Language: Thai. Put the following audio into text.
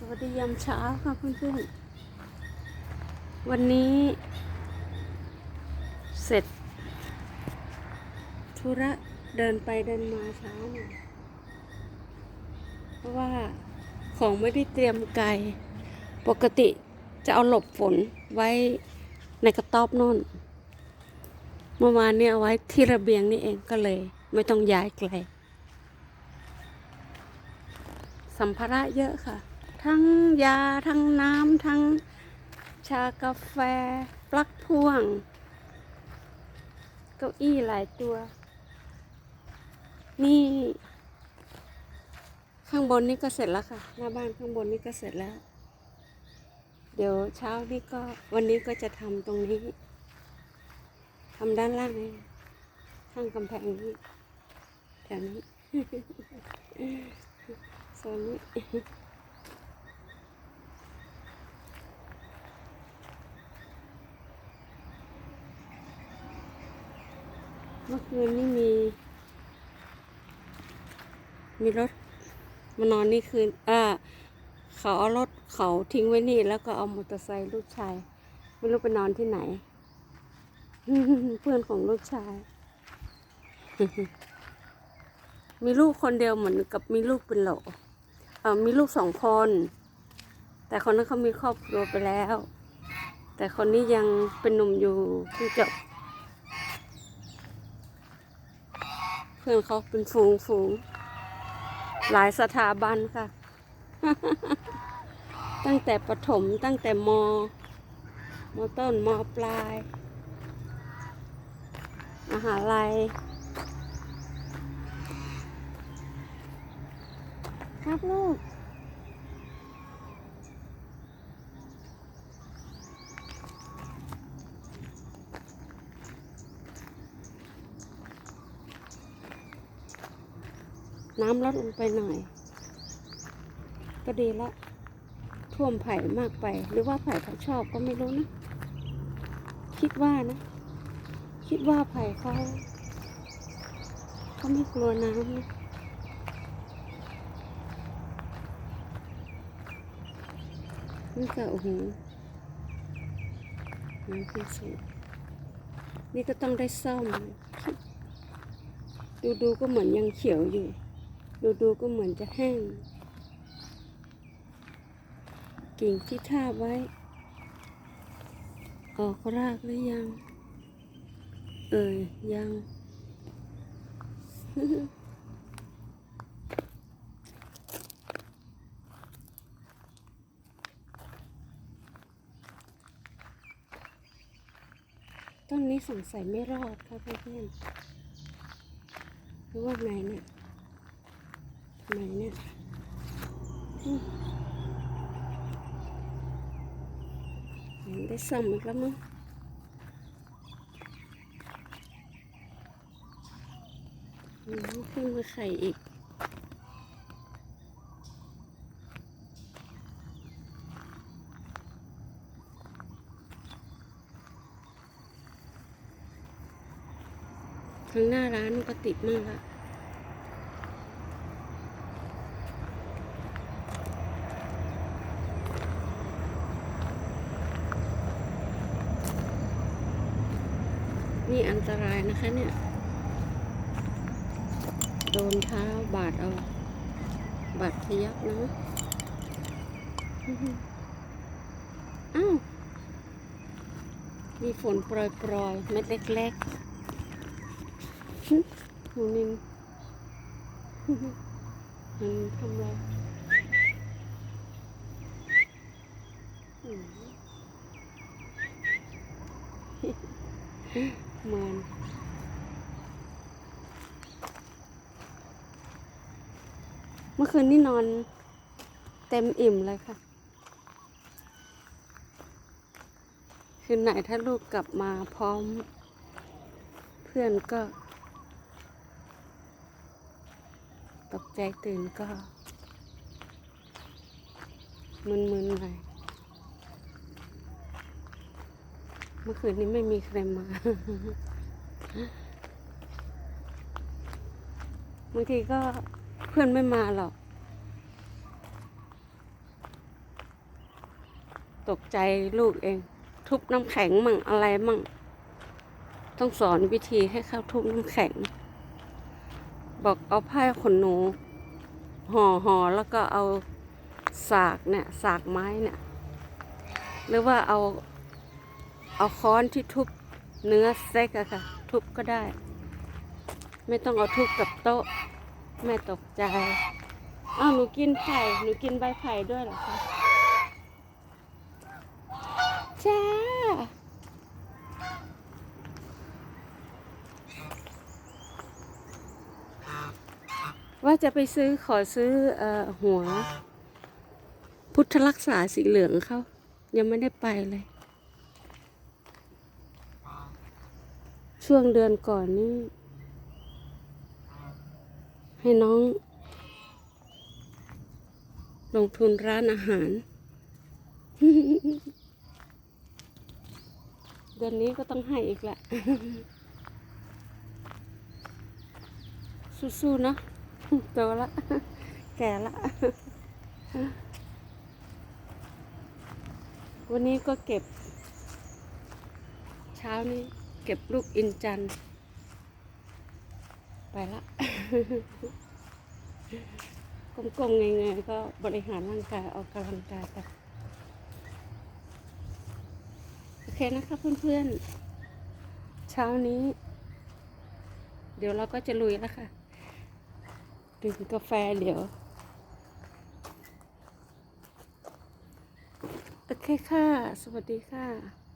สวัสดียามเช้าค่ะเพื่อนๆ วันนี้ เสร็จ ธุระเดินไปเดินมาเช้าหน่อยเพราะว่าของไม่ได้เตรียมไกลปกติจะเอาหลบฝนไว้ในกระต๊อบนู่นเมื่อวานเนี่ยเอาไว้ที่ระเบียงนี่เองก็เลย ไม่ต้องย้ายไกลสัมภาระเยอะค่ะ ทั้งยาทั้งน้ำทั้งชากาแฟ ปลั๊กพ่วง เก้าอี้หลายตัว นี่ ข้างบนนี่ก็เสร็จแล้วค่ะ หน้าบ้านข้างบนนี่ก็เสร็จแล้ว เดี๋ยวเช้านี่ก็วันนี้ก็จะทำตรงนี้ทำด้านล่างนี่ข้างกำแพงนี้แถวนี้โซนนี้ เมื่อคืนนี่มี มีรถมานอนนี่คืนอ่าเขาเอารถเขาทิ้งไว้นี่ แล้วก็เอามอเตอร์ไซค์ลูกชาย ไม่รู้ไปนอนที่ไหน เพื่อนของลูกชาย มีลูกคนเดียวเหมือนกับมีลูกเป็นโหลเออมีลูกสองคน แต่คนนั้นเขามีครอบครัวไปแล้ว แต่คนนี้ยังเป็นหนุ่มอยู่เพิ่งจบ พื่อนเขาเป็นฝูงฝูงหลายสถาบันค่ะ ตั้งแต่ประถมตั้งแต่มมต้นมปลายมหาลัยครับลูก น้ำลดลงไปหน่อย ก็ดีละ ท่วมไผ่มากไป หรือว่าไผ่เขาชอบก็ไม่รู้นะ คิดว่านะ คิดว่าไผ่เขาเขาไม่กลัวน้ำนะนี่ก็โอ้โหน้ำขึ้นสูงนี่ก็ต้องได้ซ่อม ดูดูๆก็เหมือนยังเขียวอยู่ ดูดูก็เหมือนจะแห้ง กิ่งที่ทาบไว้ ออกรากหรือยัง เอ่ยยัง ต้นนี้สงสัยไม่รอดค่ะเพื่อนๆหรือว่าไงเนี่ย ทำไมเนี่ยได้ซ่อมอีกแล้วมั้งอืมขึ้นมาไข่อีกทางหน้าร้านก็ติดมากละ นี่อันตรายนะคะเนี่ย โดนเท้าบาดเอา บาดทะยักนะอื้าว มีฝนโปรยๆเม็ดเล็กๆหนูนินมันทำไรอืม หมือนเมื่อคืนนี่นอนเต็มอิ่มเลยค่ะ คืนไหนถ้าลูกกลับมาพร้อม เพื่อนก็ ตกใจตื่นก็มึนๆหน่อยเมื่อคืนนี้ไม่มีใครมา บางทีก็เพื่อนไม่มาหรอก ตกใจลูกเอง ทุบน้ำแข็งมั่งอะไรมั่ง ต้องสอนวิธีให้เขาทุบน้ำแข็ง บอกเอาผ้าขนหนูห่อห่อแล้วก็เอาสากเนี่ย สากไม้เนี่ย หรือว่าเอา เอาค้อนที่ทุบเนื้อเต็กอะค่ะ ทุบก็ได้ ไม่ต้องเอาทุบกับโต๊ะ แม่ตกใจอ้าวหนูกินไผ่หนูกินใบไผ่ด้วยเหรอคะจ้าว่าจะไปซื้อขอซื้อเอ่อหัว พุทธรักษาสีเหลืองเขายังไม่ได้ไปเลย ช่วงเดือนก่อนนี่ให้น้อง ลงทุนร้านอาหาร เดือนนี้ก็ต้องให้อีกแหละสู้ๆเนาะโตละ แก่ละ วันนี้ก็เก็บ เช้านี้ เก็บลูกอินจันไปละกลมๆไงๆก็บริหารร่างกายออกกำลังกายกันโอเคนะคะเพื่อนๆ เช้านี้ เดี๋ยวเราก็จะลุยแล้วค่ะดื่มกาแฟเดี๋ยว โอเคค่ะ สวัสดีค่ะ